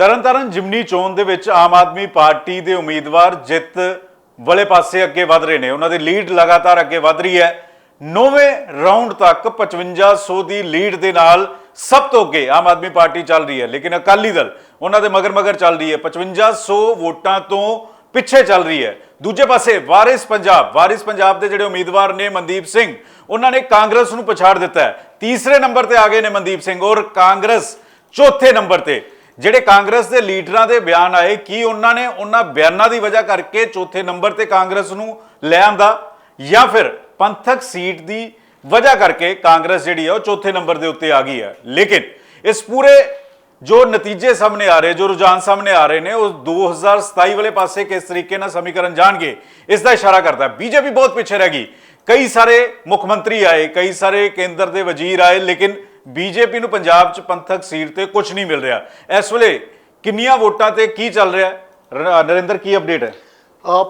ਤਰਨਤਾਰਨ ਜਿਮਨੀ ਚੋਣ ਦੇ ਵਿੱਚ ਆਮ ਆਦਮੀ ਪਾਰਟੀ ਦੇ ਉਮੀਦਵਾਰ ਜਿੱਤ ਵਾਲੇ ਪਾਸੇ ਅੱਗੇ ਵਧ ਰਹੇ ਨੇ। ਉਹਨਾਂ ਦੀ ਲੀਡ ਲਗਾਤਾਰ ਅੱਗੇ ਵਧ ਰਹੀ ਹੈ। ਨੌਵੇਂ ਰਾਉਂਡ ਤੱਕ 5500 ਦੀ ਲੀਡ ਦੇ ਨਾਲ ਸਭ ਤੋਂ ਅੱਗੇ ਆਮ ਆਦਮੀ ਪਾਰਟੀ ਚੱਲ ਰਹੀ ਹੈ। ਲੇਕਿਨ ਅਕਾਲੀ ਦਲ ਉਹਨਾਂ ਦੇ ਮਗਰ ਮਗਰ ਚੱਲ ਰਹੀ ਹੈ। 5500 ਵੋਟਾਂ ਤੋਂ ਪਿੱਛੇ ਚੱਲ ਰਹੀ ਹੈ। ਦੂਜੇ ਪਾਸੇ ਵਾਰਿਸ ਪੰਜਾਬ ਵਾਰਿਸ ਪੰਜਾਬ ਦੇ ਜਿਹੜੇ ਉਮੀਦਵਾਰ ਨੇ ਮਨਦੀਪ ਸਿੰਘ, ਉਹਨਾਂ ਨੇ ਕਾਂਗਰਸ ਨੂੰ ਪਛਾੜ ਦਿੱਤਾ ਹੈ। ਤੀਸਰੇ ਨੰਬਰ ਤੇ ਆ ਗਏ ਨੇ ਮਨਦੀਪ ਸਿੰਘ ਔਰ ਕਾਂਗਰਸ ਚੌਥੇ ਨੰਬਰ ਤੇ। ਜਿਹੜੇ ਕਾਂਗਰਸ ਦੇ ਲੀਡਰਾਂ ਦੇ ਬਿਆਨ ਆਏ, ਕੀ ਉਹਨਾਂ ਨੇ ਉਹਨਾਂ ਬਿਆਨਾਂ ਦੀ ਵਜ੍ਹਾ ਕਰਕੇ ਚੌਥੇ ਨੰਬਰ ਤੇ ਕਾਂਗਰਸ ਨੂੰ ਲੈ ਆਂਦਾ? ਜਾਂ ਫਿਰ ਪੰਥਕ ਸੀਟ ਦੀ ਵਜ੍ਹਾ ਕਰਕੇ ਕਾਂਗਰਸ ਜਿਹੜੀ ਹੈ ਉਹ ਚੌਥੇ ਨੰਬਰ ਦੇ ਉੱਤੇ ਆ ਗਈ ਹੈ ਲੇਕਿਨ ਇਸ ਪੂਰੇ ਜੋ ਨਤੀਜੇ ਸਾਹਮਣੇ ਆ ਰਹੇ, ਜੋ ਰੁਝਾਨ ਸਾਹਮਣੇ ਆ ਰਹੇ ਨੇ, ਉਹ 2027 ਵਾਲੇ ਪਾਸੇ ਕਿਸ ਤਰੀਕੇ ਨਾਲ ਸਮੀਕਰਨ ਜਾਣਗੇ, ਇਸ ਦਾ ਇਸ਼ਾਰਾ ਕਰਦਾ। ਹੈ ਬੀਜੇਪੀ ਬਹੁਤ ਪਿੱਛੇ ਰਹਿ ਗਈ। ਕਈ ਸਾਰੇ ਮੁੱਖ ਮੰਤਰੀ ਆਏ, ਕਈ ਸਾਰੇ ਕੇਂਦਰ ਦੇ ਵਜ਼ੀਰ ਆਏ, ਲੇਕਿਨ ਬੀਜੇਪੀ ਨੂੰ ਪੰਜਾਬ 'ਚ ਪੰਥਕ ਸੀਟ ਤੇ ਕੁਝ ਨਹੀਂ ਮਿਲ ਰਿਹਾ। ਇਸ ਵੇਲੇ ਕਿੰਨੀਆਂ ਵੋਟਾਂ ਤੇ ਕੀ ਚੱਲ ਰਿਹਾ? ਹੈ ਨਰਿੰਦਰ ਕੀ ਅਪਡੇਟ ਹੈ?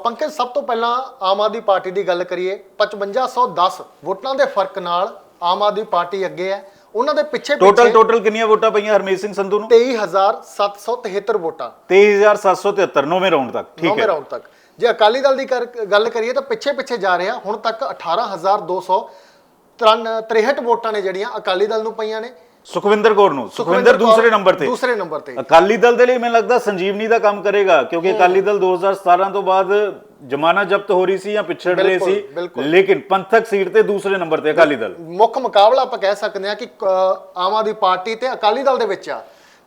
ਪੰਕਜ ਸਭ ਤੋਂ ਪਹਿਲਾਂ ਆਮ ਆਦਮੀ ਪਾਰਟੀ ਦੀ ਗੱਲ ਕਰੀਏ 5510 ਵੋਟਾਂ ਦੇ ਫ਼ਰਕ ਨਾਲ ਆਮ ਆਦਮੀ ਪਾਰਟੀ ਅੱਗੇ ਹੈ। ਉਹਨਾਂ ਦੇ ਪਿੱਛੇ ਟੋਟਲ ਟੋਟਲ ਕਿੰਨੀਆਂ ਵੋਟਾਂ ਪਈਆਂ ਹਰਮੀਤ ਸਿੰਘ ਸੰਧੂ ਨੂੰ? 23773 ਵੋਟਾਂ। 23773 ਨੌਵੇਂ ਰਾਉਂਡ ਤੱਕ ਠੀਕ ਨੌਵੇਂ ਹੈ। ਰਾਉਂਡ ਤੱਕ। ਜੇ ਅਕਾਲੀ ਦਲ ਦੀ ਗੱਲ ਕਰੀਏ ਤਾਂ ਪਿੱਛੇ ਪਿੱਛੇ ਜਾ ਰਿਹਾ ਹੁਣ ਤੱਕ 18263 ਵੋਟਾਂ ਨੇ ਜਿਹੜੀਆਂ ਅਕਾਲੀ ਦਲ ਨੂੰ ਪਈਆਂ ਨੇ। ਸੁਖਵਿੰਦਰ ਕੌਰ ਨੂੰ। ਸੁਖਵਿੰਦਰ ਕੌਰ ਦੂਸਰੇ ਨੰਬਰ ਤੇ। ਦੂਸਰੇ ਨੰਬਰ ਤੇ। ਅਕਾਲੀ ਦਲ ਦੇ ਲਈ ਮੈਨੂੰ ਲੱਗਦਾ ਸੰਜੀਵਨੀ ਦਾ ਕੰਮ ਕਰੇਗਾ ਕਿਉਂਕਿ ਅਕਾਲੀ ਦਲ 2017 ਤੋਂ ਬਾਅਦ ਜ਼ਮਾਨਾ ਜ਼ਬਤ ਹੋ ਰਹੀ ਸੀ ਜਾਂ ਪਿਛੜ ਰਹੇ ਸੀ। ਲੇਕਿਨ ਪੰਥਕ ਸੀਟ ਤੇ ਦੂਸਰੇ ਨੰਬਰ ਤੇ ਅਕਾਲੀ ਦਲ। ਮੁੱਖ ਮੁਕਾਬਲਾ ਆਪਾਂ ਕਹਿ ਸਕਦੇ ਹਾਂ ਕਿ ਆਮ ਆਦਮੀ ਪਾਰਟੀ ਤੇ ਅਕਾਲੀ ਦਲ ਦੇ ਵਿੱਚ ਆ।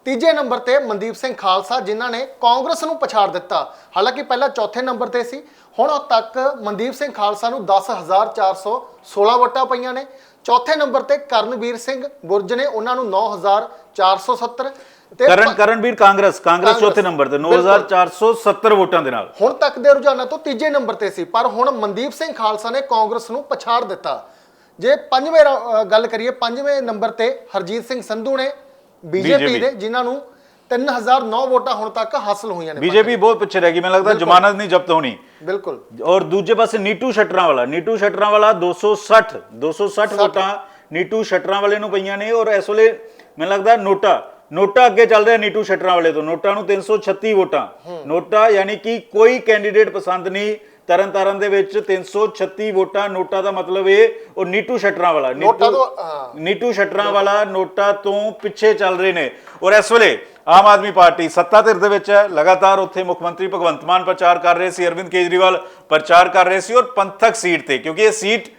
ਤੀਜੇ ਨੰਬਰ ਤੇ ਮਨਦੀਪ ਸਿੰਘ ਖਾਲਸਾ ਜਿਨ੍ਹਾਂ ਨੇ ਕਾਂਗਰਸ ਨੂੰ ਪਛਾੜ ਦਿੱਤਾ। ਹਾਲਾਂਕਿ ਪਹਿਲਾਂ ਚੌਥੇ ਨੰਬਰ ਤੇ ਸੀ। ਹੁਣ ਤੱਕ ਮਨਦੀਪ ਸਿੰਘ ਖਾਲਸਾ ਨੂੰ 10416 ਵੋਟਾਂ ਪਈਆਂ ਨੇ। ਚੌਥੇ ਨੰਬਰ ਤੇ ਕਰਨਵੀਰ ਸਿੰਘ ਬੁਰਜ ਨੇ ਉਹਨਾਂ ਨੂੰ 9470 ਤੇ ਕਰਨ ਕਰਨਵੀਰ ਕਾਂਗਰਸ ਕਾਂਗਰਸ ਚੌਥੇ ਨੰਬਰ ਤੇ ਬਿਲਕੁਲ। 9470 ਵੋਟਾਂ ਦੇ ਨਾਲ। ਹੁਣ ਤੱਕ ਦੇ ਰੁਝਾਨਾਂ ਤੋਂ ਤੀਜੇ ਨੰਬਰ ਤੇ ਸੀ ਪਰ ਹੁਣ ਮਨਦੀਪ ਸਿੰਘ ਖਾਲਸਾ ਨੇ ਕਾਂਗਰਸ ਨੂੰ ਪਛਾੜ ਦਿੱਤਾ। ਜੇ ਪੰਜਵੇਂ ਗੱਲ ਕਰੀਏ ਪੰਜਵੇਂ ਨੰਬਰ ਤੇ ਹਰਜੀਤ ਸਿੰਘ ਸੰਧੂ ਨੇ ਬੀਜੇਪੀ ਦੇ ਜਿਨ੍ਹਾਂ ਨੂੰ 3009 ਵੋਟਾਂ ਹੁਣ ਤੱਕ ਹਾਸਲ ਹੋਈਆਂ ਨੇ ਬੀਜੇਪੀ ਬਹੁਤ ਪਿੱਛੇ ਰਹਿ ਗਈ ਮੈਨੂੰ ਲੱਗਦਾ ਜ਼ਮਾਨਤ ਨਹੀਂ ਜ਼ਬਤ ਹੋਣੀ। ਬਿਲਕੁਲ। ਔਰ ਦੂਜੇ ਪਾਸੇ ਨੀਟੂ ਸ਼ਟਰਾਂ ਵਾਲਾ ਨੀਟੂ ਸ਼ਟਰਾਂ ਵਾਲਾ 260 260 ਵੋਟਾਂ ਨੀਟੂ ਸ਼ਟਰਾਂ ਵਾਲੇ ਨੂੰ ਪਈਆਂ ਨੇ ਔਰ ਇਸ ਵੇਲੇ ਮੈਨੂੰ ਲੱਗਦਾ ਨੋਟਾ ਨੋਟਾ ਅੱਗੇ ਚੱਲ ਰਿਹਾ ਨੀਟੂ ਸ਼ਟਰਾਂ ਵਾਲੇ ਤੋਂ ਨੋਟਾ ਨੂੰ 336 ਵੋਟਾਂ। ਨੋਟਾ ਯਾਨੀ ਕਿ ਕੋਈ ਕੈਂਡੀਡੇਟ ਪਸੰਦ ਨਹੀਂ ਤਰਨਤਾਰਨ ਦੇ ਵਿੱਚ 336 ਵੋਟਾਂ ਨੋਟਾ ਦਾ ਮਤਲਬ ਇਹ ਉਹ ਨੀਟੂ ਸ਼ਟਰਾਂ ਵਾਲਾ ਨੋਟਾ ਨੀਟੂ- ਤੋਂ, ਹਾਂ। ਨੀਟੂ ਸ਼ਟਰਾਂ ਵਾਲਾ ਨੋਟਾ ਤੋਂ ਪਿੱਛੇ ਚੱਲ ਰਹੇ ਨੇ ਔਰ ਇਸ ਵੇਲੇ ਆਮ ਆਦਮੀ ਪਾਰਟੀ ਸੱਤਾ ਧਿਰ ਦੇ ਵਿੱਚ ਹੈ ਲਗਾਤਾਰ ਉੱਥੇ ਮੁੱਖ ਮੰਤਰੀ ਭਗਵੰਤ ਮਾਨ ਪ੍ਰਚਾਰ ਕਰ ਰਹੇ ਸੀ ਅਰਵਿੰਦ ਕੇਜਰੀਵਾਲ ਪ੍ਰਚਾਰ ਕਰ ਰਹੇ ਸੀ ਔਰ ਪੰਥਕ ਸੀਟ ਤੇ ਕਿਉਂਕਿ ਇਹ ਸੀਟ